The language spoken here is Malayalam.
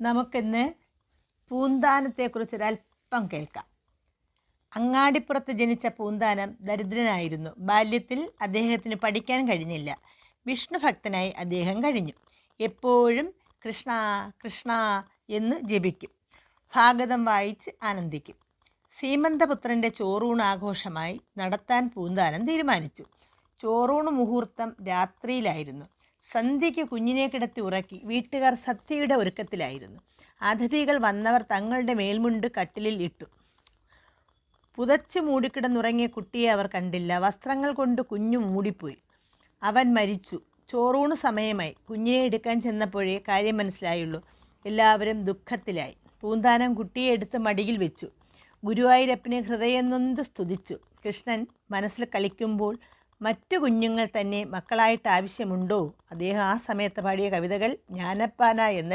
നമുക്കിന്ന് പൂന്താനത്തെക്കുറിച്ചൊരല്പം കേൾക്കാം. അങ്ങാടിപ്പുറത്ത് ജനിച്ച പൂന്താനം ദരിദ്രനായിരുന്നു. ബാല്യത്തിൽ അദ്ദേഹത്തിന് പഠിക്കാൻ കഴിഞ്ഞില്ല. വിഷ്ണു ഭക്തനായി അദ്ദേഹം കഴിഞ്ഞു. എപ്പോഴും കൃഷ്ണ കൃഷ്ണ എന്ന് ജപിക്കും. ഭാഗതം വായിച്ച് ആനന്ദിക്കും. സീമന്തപുത്രന്റെ ചോറൂണാഘോഷമായി നടത്താൻ പൂന്താനം തീരുമാനിച്ചു. ചോറൂണ് മുഹൂർത്തം രാത്രിയിലായിരുന്നു. സന്ധ്യയ്ക്ക് കുഞ്ഞിനെ കിടത്തി ഉറക്കി വീട്ടുകാർ സദ്യയുടെ ഒരുക്കത്തിലായിരുന്നു. അതിഥികൾ വന്നവർ തങ്ങളുടെ മേൽമുണ്ട് കട്ടിലിൽ ഇട്ടു. പുതച്ചു മൂടിക്കിടന്നുറങ്ങിയ കുട്ടിയെ അവർ കണ്ടില്ല. വസ്ത്രങ്ങൾ കൊണ്ട് കുഞ്ഞു മൂടിപ്പോയി. അവൻ മരിച്ചു. ചോറൂണ് സമയമായി. കുഞ്ഞിനെ എടുക്കാൻ ചെന്നപ്പോഴേ കാര്യം മനസ്സിലായുള്ളൂ. എല്ലാവരും ദുഃഖത്തിലായി. പൂന്താനം കുട്ടിയെ എടുത്ത് മടിയിൽ വെച്ചു. ഗുരുവായൂരപ്പനെ ഹൃദയം നൊന്ത് സ്തുതിച്ചു. കൃഷ്ണൻ മനസ്സിൽ കളിക്കുമ്പോൾ മറ്റു കുഞ്ഞുങ്ങൾ തന്നെ മക്കളായിട്ട് ആവശ്യമുണ്ടോ? അദ്ദേഹം ആ സമയത്ത് പാടിയ കവിതകൾ ജ്ഞാനപ്പാന എന്ന